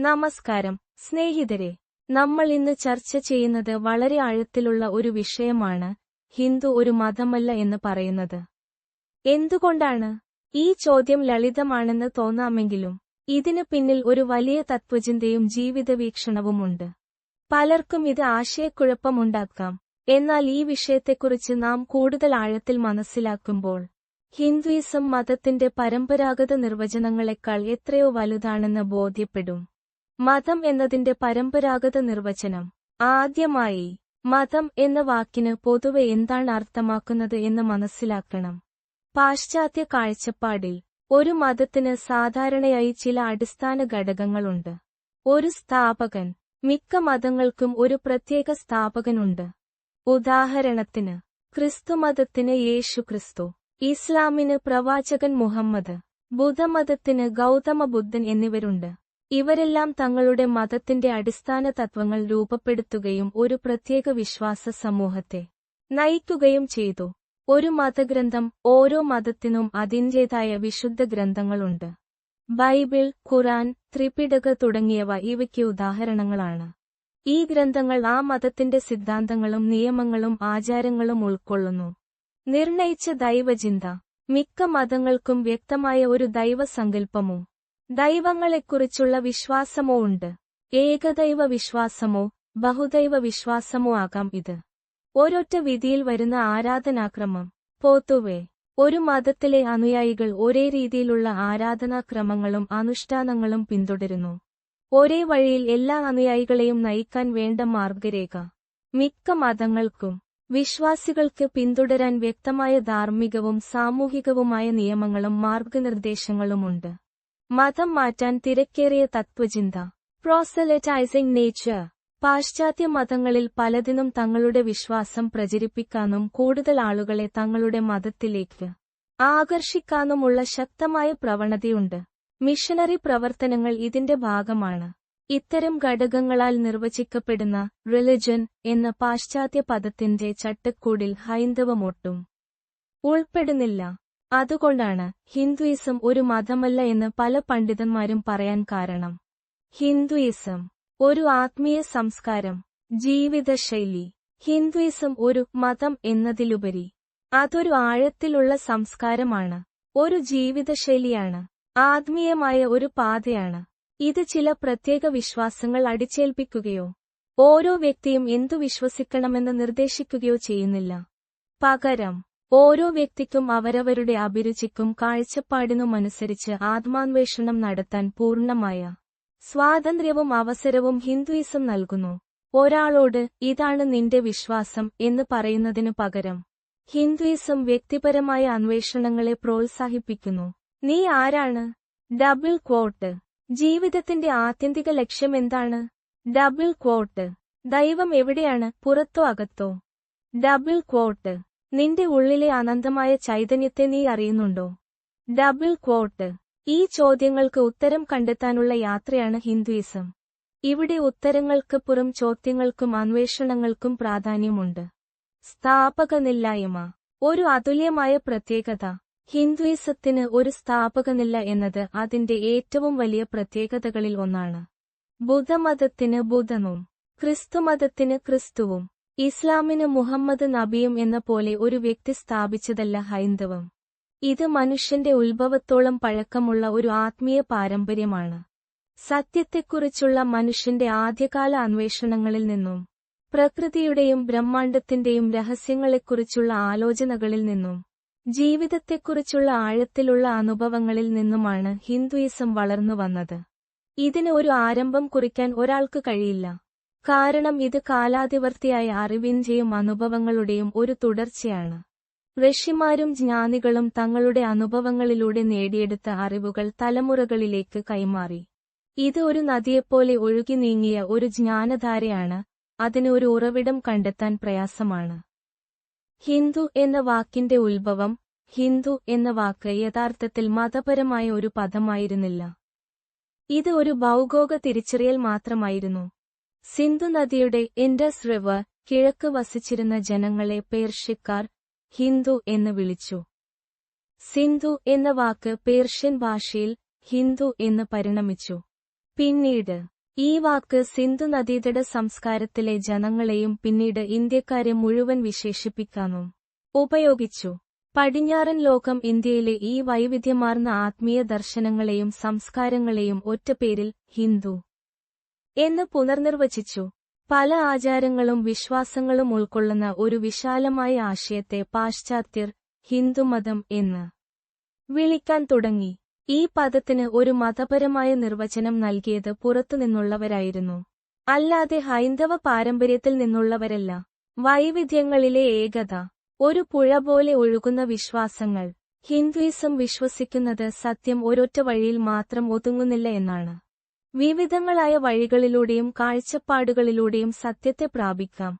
നമസ്കാരം സ്നേഹിതരെ. നമ്മൾ ഇന്ന് ചർച്ച ചെയ്യുന്നത് വളരെ ആഴത്തിലുള്ള ഒരു വിഷയമാണ് ഹിന്ദു ഒരു മതമല്ല എന്ന് പറയുന്നത്. എന്തുകൊണ്ടാണ്? ഈ ചോദ്യം ലളിതമാണെന്ന് തോന്നാമെങ്കിലും ഇതിനു പിന്നിൽ ഒരു വലിയ തത്വചിന്തയും ജീവിതവീക്ഷണവുമുണ്ട്. പലർക്കും ഇത് ആശയക്കുഴപ്പമുണ്ടാക്കാം. എന്നാൽ ഈ വിഷയത്തെക്കുറിച്ച് നാം കൂടുതൽ ആഴത്തിൽ മനസ്സിലാക്കുമ്പോൾ ഹിന്ദുയിസം മതത്തിന്റെ പരമ്പരാഗത നിർവചനങ്ങളെക്കാൾ എത്രയോ വലുതാണെന്ന് ബോധ്യപ്പെടും. മതം എന്നതിന്റെ പരമ്പരാഗത നിർവചനം. ആദ്യമായി മതം എന്ന വാക്കിന് പൊതുവെ എന്താണ് അർത്ഥമാക്കുന്നത് എന്ന് മനസ്സിലാക്കണം. പാശ്ചാത്യ കാഴ്ചപ്പാടിൽ ഒരു മതത്തിന് സാധാരണയായി ചില അടിസ്ഥാന ഘടകങ്ങളുണ്ട്. ഒരു സ്ഥാപകൻ മിക്ക മതങ്ങൾക്കും ഒരു പ്രത്യേക സ്ഥാപകനുണ്ട്. ഉദാഹരണത്തിന് ക്രിസ്തുമതത്തിന് യേശു ക്രിസ്തു ഇസ്ലാമിന് പ്രവാചകൻ മുഹമ്മദ് ബുദ്ധമതത്തിന് ഗൗതമ ബുദ്ധൻ എന്നിവരുണ്ട്. ഇവരെല്ലാം തങ്ങളുടെ മതത്തിന്റെ അടിസ്ഥാന തത്വങ്ങൾ രൂപപ്പെടുത്തുകയും ഒരു പ്രത്യേക വിശ്വാസ സമൂഹത്തെ നയിക്കുകയും ചെയ്തു. ഒരു മതഗ്രന്ഥം ഓരോ മതത്തിനും അതിന്റെതായ വിശുദ്ധ ഗ്രന്ഥങ്ങളുണ്ട്. ബൈബിൾ ഖുറാൻ ത്രിപിടക തുടങ്ങിയവ ഇവയ്ക്ക് ഉദാഹരണങ്ങളാണ്. ഈ ഗ്രന്ഥങ്ങൾ ആ മതത്തിന്റെ സിദ്ധാന്തങ്ങളും നിയമങ്ങളും ആചാരങ്ങളും ഉൾക്കൊള്ളുന്നു. നിർണയിച്ച ദൈവചിന്ത. മിക്ക മതങ്ങൾക്കും വ്യക്തമായ ഒരു ദൈവസങ്കല്പമോ ദൈവങ്ങളെക്കുറിച്ചുള്ള വിശ്വാസമോ ഉണ്ട്? ഏകദൈവ വിശ്വാസമോ ബഹുദൈവ വിശ്വാസമോ ആകാം ഇത്. ഒരൊറ്റ വിധിയിൽ വരുന്ന ആരാധനാക്രമം. പോത്തുവേ ഒരു മതത്തിലെ അനുയായികൾ ഒരേ രീതിയിലുള്ള ആരാധനാക്രമങ്ങളും അനുഷ്ഠാനങ്ങളും പിന്തുടരുന്നു. ഒരേ വഴിയിൽ എല്ലാ അനുയായികളെയും നയിക്കാൻ വേണ്ട മാർഗരേഖ. മിക്ക മതങ്ങൾക്കും വിശ്വാസികൾക്ക് പിന്തുടരാൻ വ്യക്തമായ ധാർമ്മികവും സാമൂഹികവുമായ നിയമങ്ങളും മാർഗനിർദ്ദേശങ്ങളുമുണ്ട്. മതം മാറ്റാൻ തിരക്കേറിയ തത്വചിന്ത. പ്രോസലറ്റൈസിംഗ് നേച്ചർ പാശ്ചാത്യ മതങ്ങളിൽ പലതിനും തങ്ങളുടെ വിശ്വാസം പ്രചരിപ്പിക്കാനും കൂടുതൽ ആളുകളെ തങ്ങളുടെ മതത്തിലേക്ക് ആകർഷിക്കാനുമുള്ള ശക്തമായ പ്രവണതയുണ്ട്. മിഷനറി പ്രവർത്തനങ്ങൾ ഇതിന്റെ ഭാഗമാണ്. ഇത്തരം ഘടകങ്ങളാൽ നിർവചിക്കപ്പെടുന്ന റിലിജൻ എന്ന പാശ്ചാത്യ പദത്തിന്റെ ചട്ടക്കൂടിൽ ഹൈന്ദവമൊട്ടും ഉൾപ്പെടുന്നില്ല. അതുകൊണ്ടാണ് ഹിന്ദുയിസം ഒരു മതമല്ല എന്ന് പല പണ്ഡിതന്മാരും പറയാൻ കാരണം. ഹിന്ദുയിസം ഒരു ആത്മീയ സംസ്കാരം ജീവിതശൈലി. ഹിന്ദുയിസം ഒരു മതം എന്നതിലുപരി അതൊരു ആഴത്തിലുള്ള സംസ്കാരമാണ് ഒരു ജീവിതശൈലിയാണ് ആത്മീയമായ ഒരു പാതയാണ്. ഇത് ചില പ്രത്യേക വിശ്വാസങ്ങൾ അടിച്ചേൽപ്പിക്കുകയോ ഓരോ വ്യക്തിയും എന്തു വിശ്വസിക്കണമെന്ന് നിർദ്ദേശിക്കുകയോ ചെയ്യുന്നില്ല. പകരം ഓരോ വ്യക്തിക്കും അവരവരുടെ അഭിരുചിക്കും കാഴ്ചപ്പാടിനുമനുസരിച്ച് ആത്മാന്വേഷണം നടത്താൻ പൂർണമായ സ്വാതന്ത്ര്യവും അവസരവും ഹിന്ദുയിസം നൽകുന്നു. ഒരാളോട് ഇതാണ് നിന്റെ വിശ്വാസം എന്ന് പറയുന്നതിനു പകരം ഹിന്ദുയിസം വ്യക്തിപരമായ അന്വേഷണങ്ങളെ പ്രോത്സാഹിപ്പിക്കുന്നു. നീ ആരാണ്? ഡബിൾ ക്വോട്ട് ജീവിതത്തിന്റെ ആത്യന്തിക ലക്ഷ്യം എന്താണ്? ഡബിൾ ക്വോട്ട് ദൈവം എവിടെയാണ്? പുറത്തോ അകത്തോ? ഡബിൾ ക്വോട്ട് നിന്റെ ഉള്ളിലെ അനന്തമായ ചൈതന്യത്തെ നീ അറിയുന്നുണ്ടോ? ഡബിൾ ക്വോട്ട് ഈ ചോദ്യങ്ങൾക്ക് ഉത്തരം കണ്ടെത്താനുള്ള യാത്രയാണ് ഹിന്ദുയിസം. ഇവിടെ ഉത്തരങ്ങൾക്ക് പുറം ചോദ്യങ്ങൾക്കും അന്വേഷണങ്ങൾക്കും പ്രാധാന്യമുണ്ട്. സ്ഥാപകനില്ലായ്മ. ഒരു അതുല്യമായ പ്രത്യേകത. ഹിന്ദുയിസത്തിന് ഒരു സ്ഥാപകനില്ല എന്നത് അതിന്റെ ഏറ്റവും വലിയ പ്രത്യേകതകളിൽ ഒന്നാണ്. ബുദ്ധമതത്തിന് ബുധനും ക്രിസ്തുമതത്തിന് ക്രിസ്തുവും. ഇസ്ലാമിന് മുഹമ്മദ് നബിയും എന്ന പോലെ ഒരു വ്യക്തി സ്ഥാപിച്ചതല്ല ഹൈന്ദവം. ഇത് മനുഷ്യന്റെ ഉത്ഭവത്തോളം പഴക്കമുള്ള ഒരു ആത്മീയ പാരമ്പര്യമാണ്. സത്യത്തെക്കുറിച്ചുള്ള മനുഷ്യന്റെ ആദ്യകാല അന്വേഷണങ്ങളിൽ നിന്നും പ്രകൃതിയുടെയും ബ്രഹ്മാണ്ടത്തിന്റെയും രഹസ്യങ്ങളെക്കുറിച്ചുള്ള ആലോചനകളിൽ നിന്നും ജീവിതത്തെക്കുറിച്ചുള്ള ആഴത്തിലുള്ള അനുഭവങ്ങളിൽ നിന്നുമാണ് ഹിന്ദുയിസം വളർന്നു വന്നത് ഇതിന് ഒരു ആരംഭം കുറിക്കാൻ ഒരാൾക്ക് കഴിയില്ല. കാരണം ഇത് കാലാതിവർത്തിയായ അറിവിന്റെയും അനുഭവങ്ങളുടെയും ഒരു തുടർച്ചയാണ്. ഋഷിമാരും ജ്ഞാനികളും തങ്ങളുടെ അനുഭവങ്ങളിലൂടെ നേടിയെടുത്ത അറിവുകൾ തലമുറകളിലേക്ക് കൈമാറി. ഇത് ഒരു നദിയെപ്പോലെ ഒഴുകി നീങ്ങിയ ഒരു ജ്ഞാനധാരയാണ് അതിന് ഒരു ഉറവിടം കണ്ടെത്താൻ പ്രയാസമാണ്. ഹിന്ദു എന്ന വാക്കിന്റെ ഉത്ഭവം ഹിന്ദു എന്ന വാക്ക് യഥാർത്ഥത്തിൽ മതപരമായ ഒരു പദമായിരുന്നില്ല. ഇത് ഒരു ഭൗഗോക തിരിച്ചറിയൽ മാത്രമായിരുന്നു. സിന്ധു നദിയുടെ ഇൻഡസ് റിവർ കിഴക്ക് വസിച്ചിരുന്ന ജനങ്ങളെ പേർഷ്യക്കാർ ഹിന്ദു എന്ന് വിളിച്ചു. സിന്ധു എന്ന വാക്ക് പേർഷ്യൻ ഭാഷയിൽ ഹിന്ദു എന്ന് പരിണമിച്ചു. പിന്നീട് ഈ വാക്ക് സിന്ധു നദീതട സംസ്കാരത്തിലെ ജനങ്ങളെയും പിന്നീട് ഇന്ത്യക്കാരെ മുഴുവൻ വിശേഷിപ്പിക്കാനും ഉപയോഗിച്ചു. പടിഞ്ഞാറൻ ലോകം ഇന്ത്യയിലെ ഈ വൈവിധ്യമാർന്ന ആത്മീയ ദർശനങ്ങളെയും സംസ്കാരങ്ങളെയും ഒറ്റ പേരിൽ ഹിന്ദു എന്ന് പുനർനിർവചിച്ചു. പല ആചാരങ്ങളും വിശ്വാസങ്ങളും ഉൾക്കൊള്ളുന്ന ഒരു വിശാലമായ ആശയത്തെ പാശ്ചാത്യർ ഹിന്ദുമതം എന്ന് വിളിക്കാൻ തുടങ്ങി. ഈ പദത്തിന് ഒരു മതപരമായ നിർവചനം നൽകിയത് പുറത്തുനിന്നുള്ളവരായിരുന്നു. അല്ലാതെ ഹൈന്ദവ പാരമ്പര്യത്തിൽ നിന്നുള്ളവരല്ല. വൈവിധ്യങ്ങളിലെ ഏകത ഒരു പുഴ പോലെ ഒഴുകുന്ന വിശ്വാസങ്ങൾ. ഹിന്ദുയിസം വിശ്വസിക്കുന്നത് സത്യം ഒരൊറ്റ വഴിയിൽ മാത്രം ഒതുങ്ങുന്നില്ല എന്നാണ്. വിവിധങ്ങളായ വഴികളിലൂടെയും കാഴ്ചപ്പാടുകളിലൂടെയും സത്യത്തെ പ്രാപിക്കാം.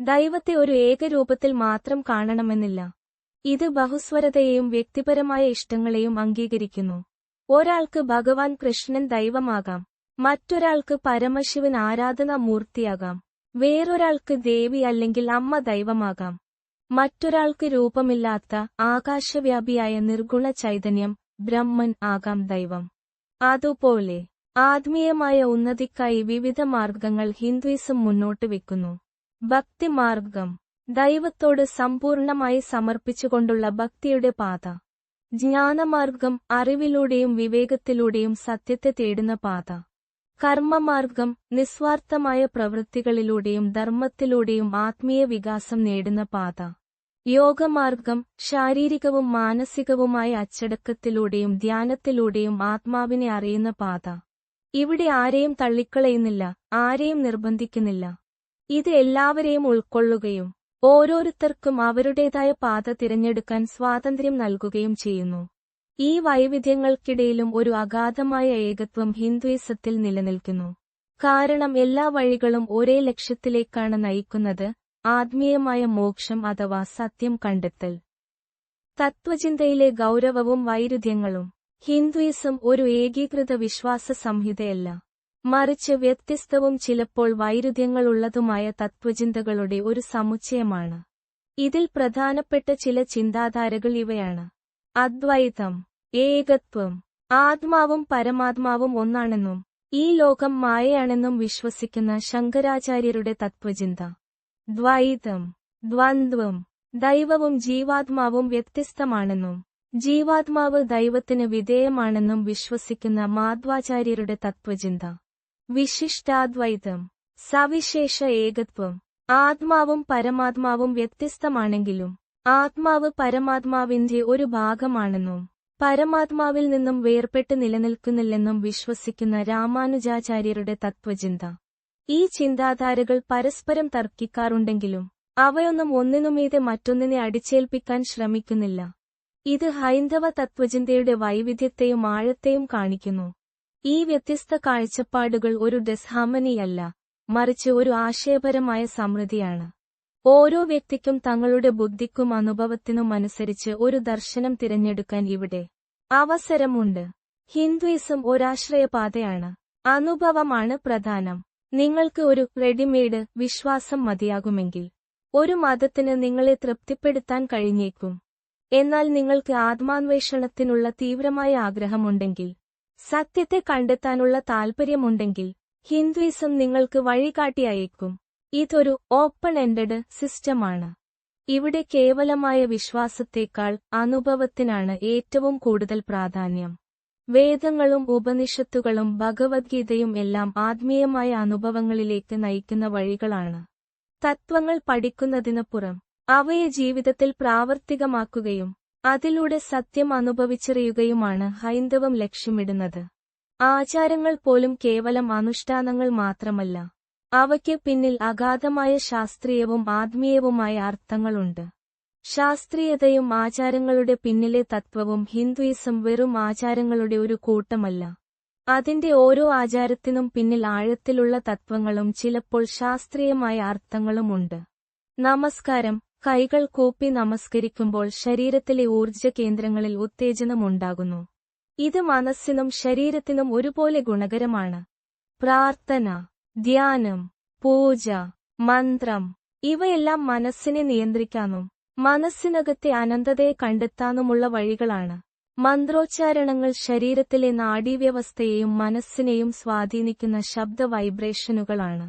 ദൈവത്തെ ഒരു ഏകരൂപത്തിൽ മാത്രം കാണണമെന്നില്ല. ഇത് ബഹുസ്വരതയെയും വ്യക്തിപരമായ ഇഷ്ടങ്ങളെയും അംഗീകരിക്കുന്നു. ഒരാൾക്ക് ഭഗവാൻ കൃഷ്ണൻ ദൈവമാകാം. മറ്റൊരാൾക്ക് പരമശിവൻ ആരാധന മൂർത്തിയാകാം. വേറൊരാൾക്ക് ദേവി അല്ലെങ്കിൽ അമ്മ ദൈവമാകാം. മറ്റൊരാൾക്ക് രൂപമില്ലാത്ത ആകാശവ്യാപിയായ നിർഗുണ ചൈതന്യം ബ്രഹ്മൻ ആകാം ദൈവം. അതുപോലെ ആത്മീയമായ ഉന്നതിക്കായി വിവിധ മാർഗങ്ങൾ ഹിന്ദുയിസം മുന്നോട്ട് വെക്കുന്നു. ഭക്തിമാർഗം ദൈവത്തോട് സമ്പൂർണമായി സമർപ്പിച്ചുകൊണ്ടുള്ള ഭക്തിയുടെ പാത. ജ്ഞാനമാർഗം അറിവിലൂടെയും വിവേകത്തിലൂടെയും സത്യത്തെ തേടുന്ന പാത. കർമ്മമാർഗം നിസ്വാർത്ഥമായ പ്രവൃത്തികളിലൂടെയും ധർമ്മത്തിലൂടെയും ആത്മീയ വികാസം നേടുന്ന പാത. യോഗമാർഗം ശാരീരികവും മാനസികവുമായ അച്ചടക്കത്തിലൂടെയും ധ്യാനത്തിലൂടെയും ആത്മാവിനെ അറിയുന്ന പാത. ഇവിടെ ആരെയും തള്ളിക്കളയുന്നില്ല ആരെയും നിർബന്ധിക്കുന്നില്ല. ഇത് എല്ലാവരെയും ഉൾക്കൊള്ളുകയും ഓരോരുത്തർക്കും അവരുടേതായ പാത തിരഞ്ഞെടുക്കാൻ സ്വാതന്ത്ര്യം നൽകുകയും ചെയ്യുന്നു. ഈ വൈവിധ്യങ്ങൾക്കിടയിലും ഒരു അഗാധമായ ഏകത്വം ഹിന്ദുയിസത്തിൽ നിലനിൽക്കുന്നു. കാരണം എല്ലാ വഴികളും ഒരേ ലക്ഷ്യത്തിലേക്കാണ് നയിക്കുന്നത് ആത്മീയമായ മോക്ഷം അഥവാ സത്യം കണ്ടെത്തൽ. തത്വചിന്തയിലെ ഗൗരവവും വൈരുദ്ധ്യങ്ങളും ഹിന്ദുയിസം ഒരു ഏകീകൃത വിശ്വാസ സംഹിതയല്ല. മറിച്ച് വ്യത്യസ്തവും ചിലപ്പോൾ വൈരുദ്ധ്യങ്ങളുള്ളതുമായ തത്വചിന്തകളുടെ ഒരു സമുച്ചയമാണ്. ഇതിൽ പ്രധാനപ്പെട്ട ചില ചിന്താധാരകൾ ഇവയാണ്. അദ്വൈതം ഏകത്വം ആത്മാവും പരമാത്മാവും ഒന്നാണെന്നും ഈ ലോകം മായയാണെന്നും വിശ്വസിക്കുന്ന ശങ്കരാചാര്യരുടെ തത്വചിന്ത ദ്വൈതം ദ്വന്ദ്വം ദൈവവും ജീവാത്മാവും വ്യത്യസ്തമാണെന്നും ജീവാത്മാവ് ദൈവത്തിന് വിധേയമാണെന്നും വിശ്വസിക്കുന്ന മാധ്വാചാര്യരുടെ തത്വചിന്ത. വിശിഷ്ടാദ്വൈതം. സവിശേഷ ഏകത്വം. ആത്മാവും പരമാത്മാവും വ്യത്യസ്തമാണെങ്കിലും ആത്മാവ് പരമാത്മാവിന്റെ ഒരു ഭാഗമാണെന്നും പരമാത്മാവിൽ നിന്നും വേർപെട്ട് നിലനിൽക്കുന്നില്ലെന്നും വിശ്വസിക്കുന്ന രാമാനുജാചാര്യരുടെ തത്വചിന്ത. ഈ ചിന്താധാരകൾ പരസ്പരം തർക്കിക്കാറുണ്ടെങ്കിലും അവയൊന്നും ഒന്നിനുമീതെ മറ്റൊന്നിനെ അടിച്ചേൽപ്പിക്കാൻ ശ്രമിക്കുന്നില്ല. ഇത് ഹൈന്ദവ തത്വചിന്തയുടെ വൈവിധ്യത്തെയും ആഴത്തെയും കാണിക്കുന്നു. ഈ വ്യത്യസ്ത കാഴ്ചപ്പാടുകൾ ഒരു ഡെസ്ഹാമനിയല്ല മറിച്ച് ഒരു ആശയപരമായ സമൃദ്ധിയാണ്. ഓരോ വ്യക്തിക്കും തങ്ങളുടെ ബുദ്ധിക്കും അനുഭവത്തിനും അനുസരിച്ച് ഒരു ദർശനം തിരഞ്ഞെടുക്കാൻ ഇവിടെ അവസരമുണ്ട്. ഹിന്ദുയിസം ഒരാശ്രയപാതയാണ് അനുഭവമാണ് പ്രധാനം. നിങ്ങൾക്ക് ഒരു റെഡിമെയ്ഡ് വിശ്വാസം മതിയാകുമെങ്കിൽ ഒരു മതത്തിന് നിങ്ങളെ തൃപ്തിപ്പെടുത്താൻ കഴിഞ്ഞേക്കും. എന്നാൽ നിങ്ങൾക്ക് ആത്മാന്വേഷണത്തിനുള്ള തീവ്രമായ ആഗ്രഹമുണ്ടെങ്കിൽ സത്യത്തെ കണ്ടെത്താനുള്ള താൽപ്പര്യമുണ്ടെങ്കിൽ ഹിന്ദുയിസം നിങ്ങൾക്ക് വഴികാട്ടിയയക്കും. ഇതൊരു ഓപ്പൺ എൻഡഡ് സിസ്റ്റമാണ്. ഇവിടെ കേവലമായ വിശ്വാസത്തേക്കാൾ അനുഭവത്തിനാണ് ഏറ്റവും കൂടുതൽ പ്രാധാന്യം. വേദങ്ങളും ഉപനിഷത്തുകളും ഭഗവത്ഗീതയും എല്ലാം ആത്മീയമായ അനുഭവങ്ങളിലേക്ക് നയിക്കുന്ന വഴികളാണ്. തത്വങ്ങൾ പഠിക്കുന്നതിനപ്പുറം അവയെ ജീവിതത്തിൽ പ്രാവർത്തികമാക്കുകയും അതിലൂടെ സത്യം അനുഭവിച്ചറിയുകയുമാണ് ഹൈന്ദവം ലക്ഷ്യമിടുന്നത്. ആചാരങ്ങൾ പോലും കേവലം അനുഷ്ഠാനങ്ങൾ മാത്രമല്ല. അവയ്ക്ക് പിന്നിൽ അഗാധമായ ശാസ്ത്രീയവും ആത്മീയവുമായ അർത്ഥങ്ങളുണ്ട്. ശാസ്ത്രീയതയും ആചാരങ്ങളുടെ പിന്നിലെ തത്വവും ഹിന്ദുയിസം വെറും ആചാരങ്ങളുടെ ഒരു കൂട്ടമല്ല. അതിന്റെ ഓരോ ആചാരത്തിനും പിന്നിൽ ആഴത്തിലുള്ള തത്വങ്ങളും ചിലപ്പോൾ ശാസ്ത്രീയമായ അർത്ഥങ്ങളുമുണ്ട്. നമസ്കാരം. കൈകൾ കൂപ്പി നമസ്കരിക്കുമ്പോൾ ശരീരത്തിലെ ഊർജ കേന്ദ്രങ്ങളിൽ ഉത്തേജനമുണ്ടാകുന്നു. ഇത് മനസ്സിനും ശരീരത്തിനും ഒരുപോലെ ഗുണകരമാണ്. പ്രാർത്ഥന ധ്യാനം പൂജ മന്ത്രം ഇവയെല്ലാം മനസ്സിനെ നിയന്ത്രിക്കാനും മനസ്സിനകത്തെ അനന്തതയെ കണ്ടെത്താനുമുള്ള വഴികളാണ്. മന്ത്രോച്ചാരണങ്ങൾ ശരീരത്തിലെ നാഡീവ്യവസ്ഥയെയും മനസ്സിനെയും സ്വാധീനിക്കുന്ന ശബ്ദ വൈബ്രേഷനുകളാണ്.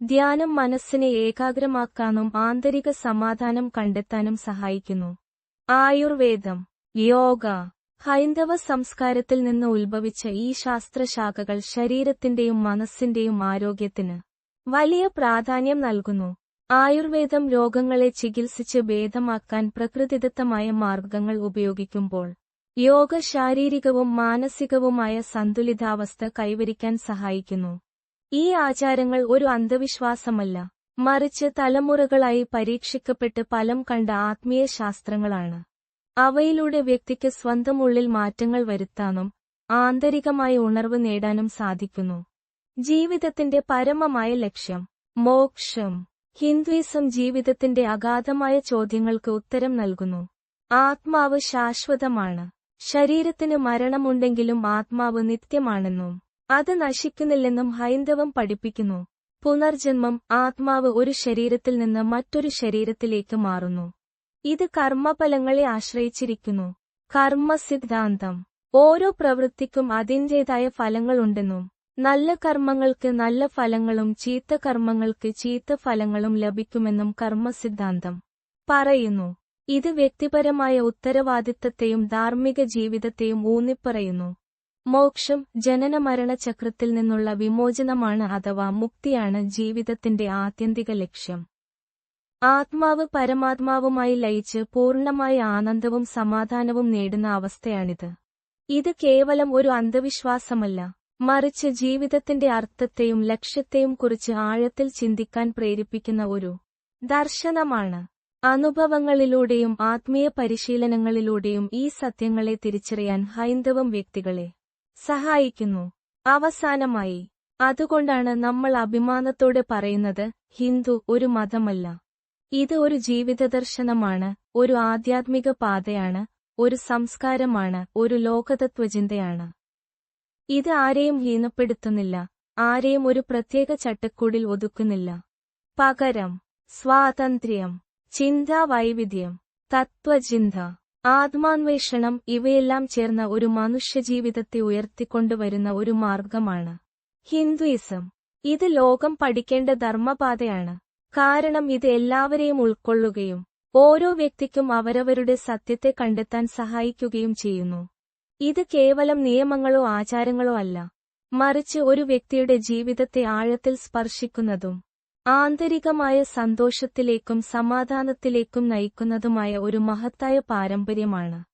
ധ്യാനം മനസ്സിനെ ഏകാഗ്രമാക്കാനും ആന്തരിക സമാധാനം കണ്ടെത്താനും സഹായിക്കുന്നു. ആയുർവേദം യോഗ ഹൈന്ദവ സംസ്കാരത്തിൽ നിന്ന് ഉത്ഭവിച്ച ഈ ശാസ്ത്രശാഖകൾ ശരീരത്തിന്റെയും മനസ്സിന്റെയും ആരോഗ്യത്തിന് വലിയ പ്രാധാന്യം നൽകുന്നു. ആയുർവേദം രോഗങ്ങളെ ചികിത്സിച്ച് ഭേദമാക്കാൻ പ്രകൃതിദത്തമായ മാർഗങ്ങൾ ഉപയോഗിക്കുമ്പോൾ യോഗ ശാരീരികവും മാനസികവുമായ സന്തുലിതാവസ്ഥ കൈവരിക്കാൻ സഹായിക്കുന്നു. ഈ ആചാരങ്ങൾ ഒരു അന്ധവിശ്വാസമല്ല. മറിച്ച് തലമുറകളായി പരീക്ഷിക്കപ്പെട്ട് ഫലം കണ്ട ആത്മീയ ശാസ്ത്രങ്ങളാണ്. അവയിലൂടെ വ്യക്തിക്ക് സ്വന്തം ഉള്ളിൽ മാറ്റങ്ങൾ വരുത്താനും ആന്തരികമായ ഉണർവ് നേടാനും സാധിക്കുന്നു. ജീവിതത്തിന്റെ പരമമായ ലക്ഷ്യം മോക്ഷം. ഹിന്ദുയിസം ജീവിതത്തിന്റെ അഗാധമായ ചോദ്യങ്ങൾക്ക് ഉത്തരം നൽകുന്നു. ആത്മാവ് ശാശ്വതമാണ്. ശരീരത്തിന് മരണമുണ്ടെങ്കിലും ആത്മാവ് നിത്യമാണെന്നും അത് നശിക്കുന്നില്ലെന്നും ഹൈന്ദവം പഠിപ്പിക്കുന്നു. പുനർജന്മം ആത്മാവ് ഒരു ശരീരത്തിൽ നിന്ന് മറ്റൊരു ശരീരത്തിലേക്ക് മാറുന്നു. ഇത് കർമ്മഫലങ്ങളെ ആശ്രയിച്ചിരിക്കുന്നു. കർമ്മ സിദ്ധാന്തം ഓരോ പ്രവൃത്തിക്കും അതിന്റേതായ ഫലങ്ങളുണ്ടെന്നും നല്ല കർമ്മങ്ങൾക്ക് നല്ല ഫലങ്ങളും ചീത്ത കർമ്മങ്ങൾക്ക് ചീത്ത ഫലങ്ങളും ലഭിക്കുമെന്നും കർമ്മ സിദ്ധാന്തം പറയുന്നു. ഇത് വ്യക്തിപരമായ ഉത്തരവാദിത്തത്തെയും ധാർമ്മിക ജീവിതത്തെയും ഊന്നിപ്പറയുന്നു. മോക്ഷം ജനനമരണ ചക്രത്തിൽ നിന്നുള്ള വിമോചനമാണ് അഥവാ മുക്തിയാണ് ജീവിതത്തിന്റെ ആത്യന്തിക ലക്ഷ്യം. ആത്മാവ് പരമാത്മാവുമായി ലയിച്ച് പൂർണമായ ആനന്ദവും സമാധാനവും നേടുന്ന അവസ്ഥയാണിത്. ഇത് കേവലം ഒരു അന്ധവിശ്വാസമല്ല. മറിച്ച് ജീവിതത്തിന്റെ അർത്ഥത്തെയും ലക്ഷ്യത്തെയും കുറിച്ച് ആഴത്തിൽ ചിന്തിക്കാൻ പ്രേരിപ്പിക്കുന്ന ഒരു ദർശനമാണ്. അനുഭവങ്ങളിലൂടെയും ആത്മീയ പരിശീലനങ്ങളിലൂടെയും ഈ സത്യങ്ങളെ തിരിച്ചറിയാൻ ഹൈന്ദവം വ്യക്തികളെ സഹായിക്കുന്നു. അവസാനമായി അതുകൊണ്ടാണ് നമ്മൾ അഭിമാനത്തോടെ പറയുന്നത് ഹിന്ദു ഒരു മതമല്ല. ഇത് ഒരു ജീവിത ദർശനമാണ് ഒരു ആധ്യാത്മിക പാതയാണ് ഒരു സംസ്കാരമാണ് ഒരു ലോകതത്വചിന്തയാണ് ഇത് ആരെയും ഹീനപ്പെടുത്തുന്നില്ല ആരെയും ഒരു പ്രത്യേക ചട്ടക്കൂടിൽ ഒതുക്കുന്നില്ല. പകരം സ്വാതന്ത്ര്യം ചിന്താ വൈവിധ്യം തത്വചിന്ത ആത്മാന്വേഷണം ഇവയെല്ലാം ചേർന്ന ഒരു മനുഷ്യജീവിതത്തെ ഉയർത്തിക്കൊണ്ടുവരുന്ന ഒരു മാർഗമാണ് ഹിന്ദുയിസം. ഇത് ലോകം പഠിക്കേണ്ട ധർമ്മപാതയാണ്. കാരണം ഇത് എല്ലാവരെയും ഉൾക്കൊള്ളുകയും ഓരോ വ്യക്തിക്കും അവരവരുടെ സത്യത്തെ കണ്ടെത്താൻ സഹായിക്കുകയും ചെയ്യുന്നു. ഇത് കേവലം നിയമങ്ങളോ ആചാരങ്ങളോ അല്ല. മറിച്ച് ഒരു വ്യക്തിയുടെ ജീവിതത്തെ ആഴത്തിൽ സ്പർശിക്കുന്നതും ആന്തരികമായ സന്തോഷത്തിലേക്കും സമാധാനത്തിലേക്കും നയിക്കുന്നതുമായ ഒരു മഹത്തായ പാരമ്പര്യമാണ്.